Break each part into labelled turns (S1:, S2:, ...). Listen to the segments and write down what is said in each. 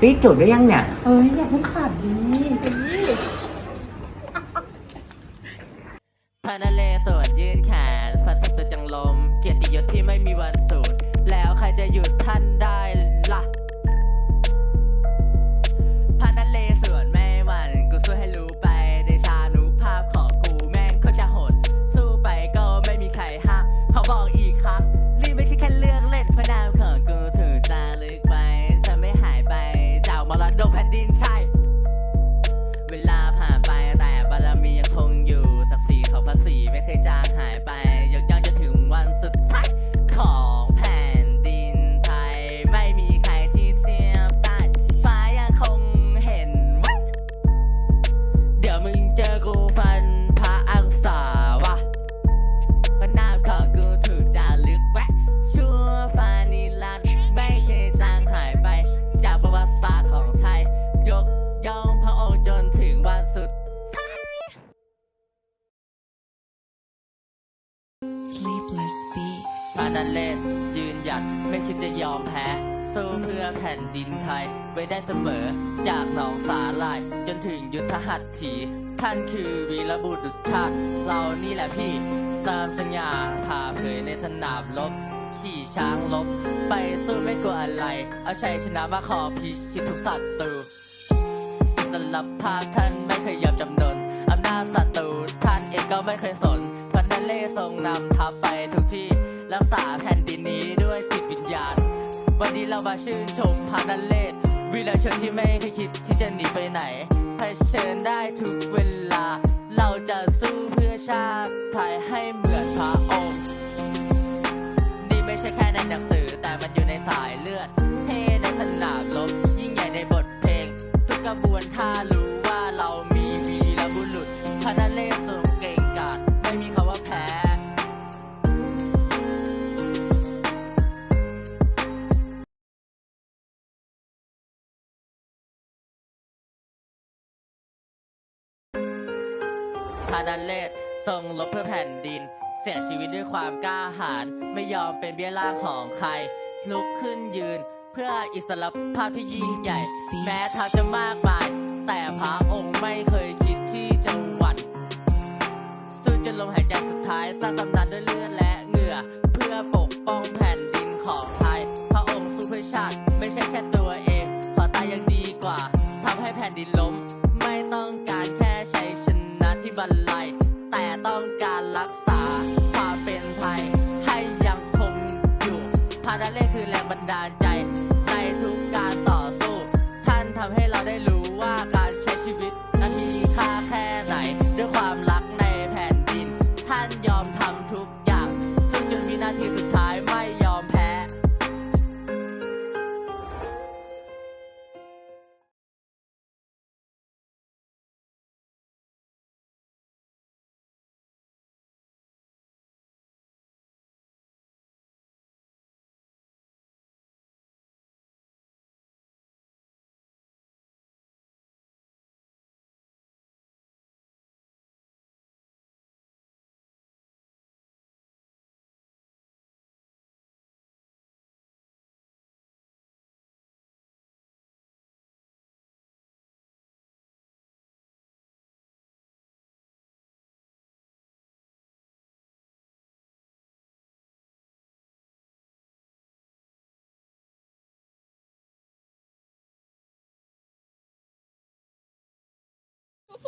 S1: ปี้จุดได้
S2: ยังเนี่ย
S3: เอ้ยอย่าเพิ่งขาดดี
S1: พระนเรศวรยื่นแขนฟันศัตรูจังลม เกียรติยศที่ไม่มีวันสูญแล้วใครจะหยุดาดันเลนยืนหยัดไม่คิดจะยอมแพ้ สู้เพื่อแผ่นดินไทยไว้ได้เสมอ จากหนองสาลาย จนถึงยุทธหัตถี ท่านคือวีรบุรุษชาติ เรานี่แหละพี่สามสัญญาผ่าเผยในสนามรบขี่ช้างลบ ไปสู้ไม่กลัวอะไร เอาชัยชนะมาขอพิชิตทุกศัตรูสลับภาคท่านไม่เคยยอมจำนนอำนาจศัตรูท่านเองก็ไม่เคยสนพันนันเล่ทรงนำทัพไปทุกที่ รักษาแผ่นดินนี้ด้วยจิตวิญญาณ วันนี้เรามาชื่นชมพันนันเล่วีรชนที่ไม่เคยคิดที่จะหนีไปไหนเผชิญได้ทุกเวลา เราจะสู้เพื่อชาติไทยให้เหมือนพระองค์นี่ไม่ใช่แค่ในหนังสือแต่มันอยู่ในสายเลือด เทในสนามรบยิ่งใหญ่ในบทเพลง ทุกกระบวนท่ารู้ พาดันเลศทรงรบเพื่อแผ่นดิน เสียชีวิตด้วยความกล้าหาญไม่ยอมเป็นเบี้ยล่างของใคร ลุกขึ้นยืนเพื่ออิสรภาพที่ยิ่งใหญ่ แม้ทางจะมากมาย แต่พระองค์ไม่เคยคิดที่จะหวั่นสู้จนลมหายใจสุดท้ายสร้างตำนานด้วยเลือดและเหงื่อ เพื่อปกป้องแผ่นดินของไทย พระองค์สู้เพื่อชาติไม่ใช่แค่ตัวเอง ขอตายยังดีกว่าทำให้แผ่นดินล้มไม่ คือ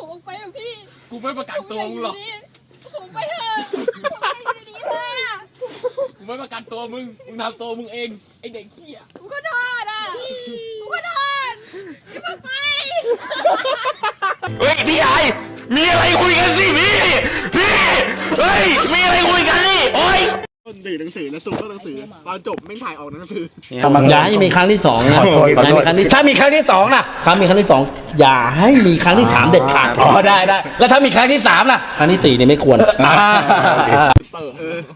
S1: สูงไป
S3: อะพี่
S4: กูไม่ประกันตัวมึงหรอก
S3: สูงไปเถอะสูงไปอยู่ดีเลยอะ
S4: กูไม่ประกันตัวมึงมึงทำตัวมึงเองไอเด็กเหี้ย
S3: กูก็โดนอะกูก็โดนอย่าเพิ่งไป
S5: เฮ้ยพี่ใหญ่มีอะไรคุยกันสิพี่พี่เฮ้ยมีอะไรคุยกันนี่โอ้ย
S4: ต้นดื่นหนังสือแล้วสูบก็หนังสือ ตอนจบไม่งถ่ายออกหนังสือ
S6: อย่าให้มีครั้งที่สองนะ
S2: ขอโทษขอโทษ
S6: อย่าให้มีครั้งที่ถ้ามีครั้งที่สองนะครั้งมีครั้งที่สองอย่าให้มีครั้งที่สามเด็ดขาดอ๋อได้ได้ แล้วถ้ามีครั้งที่สามล่ะ ครั้งที่สี่เนี่ยไม่ควร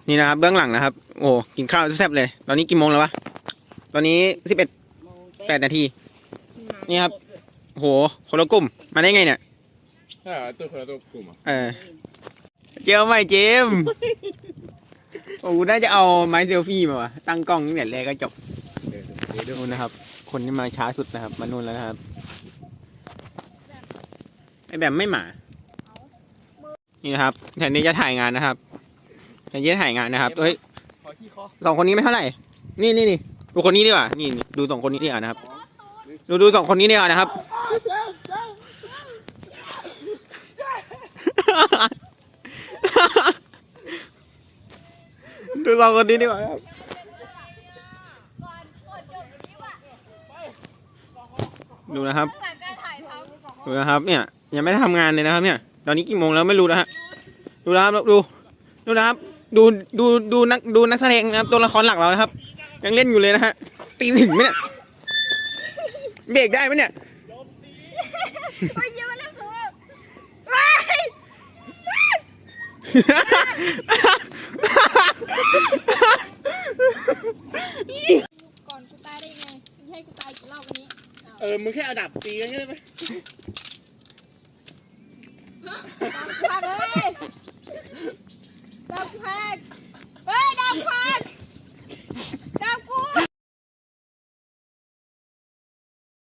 S7: นี่นะครับเบื้องหลังนะครับ โอ้กินข้าวแซ่บๆเลย ตอนนี้กี่โมงแล้ววะ ตอนนี้สิบเอ็ดแปดนาที นี่ครับโหคนละกลุ่ม มาได้ไงเนี่ย
S4: ใช่เหรอตัวคนละตัวกลุ่มอะ
S7: เออ เจลใหม่เจมส์โอ้น่าจะเอาไม้เซลฟี่มาวะตั้งกล้องตั้งแต่แรกก็จบนู่นนะครับ คนที่มาช้าสุดนะครับ มานู่นแล้วนะครับไอแบบไม่หมา นี่นะครับแทนที่จะถ่ายงานนะครับแทนที่จะถ่ายงานนะครับเฮ้ยสองคนนี้ไม่เท่าไหร่ นี่นี่นี่ดูคนนี้ดีกว่า นี่นี่ดูสองคนนี้ดีกว่านะครับ ดูดูสองคนนี้ดีกว่านะครับ ดู สองคนนี้ดีกว่าครับดูนะครับดูนะครับ เนี่ยยังไม่ได้ทำงานเลยนะครับ เนี่ย ตอนนี้กี่โมงแล้วไม่รู้นะฮะดูนะครับดูดูนะครับ ดูดูดูนักดูนักแสดงนะครับตัวละครหลักเรานะครับ ยังเล่นอยู่เลยนะฮะตีถึงไหมเนี่ยเบรกได้ไหมเนี่ย
S3: ก่อนกูตายได้ไงไม่ให้กูตายกี่รอบวันนี้
S4: เออ มึงแค่เอาดับตีกันก็ได้ไหม
S3: ดาวพังเลยดาวพังเฮ้ยดาวพัง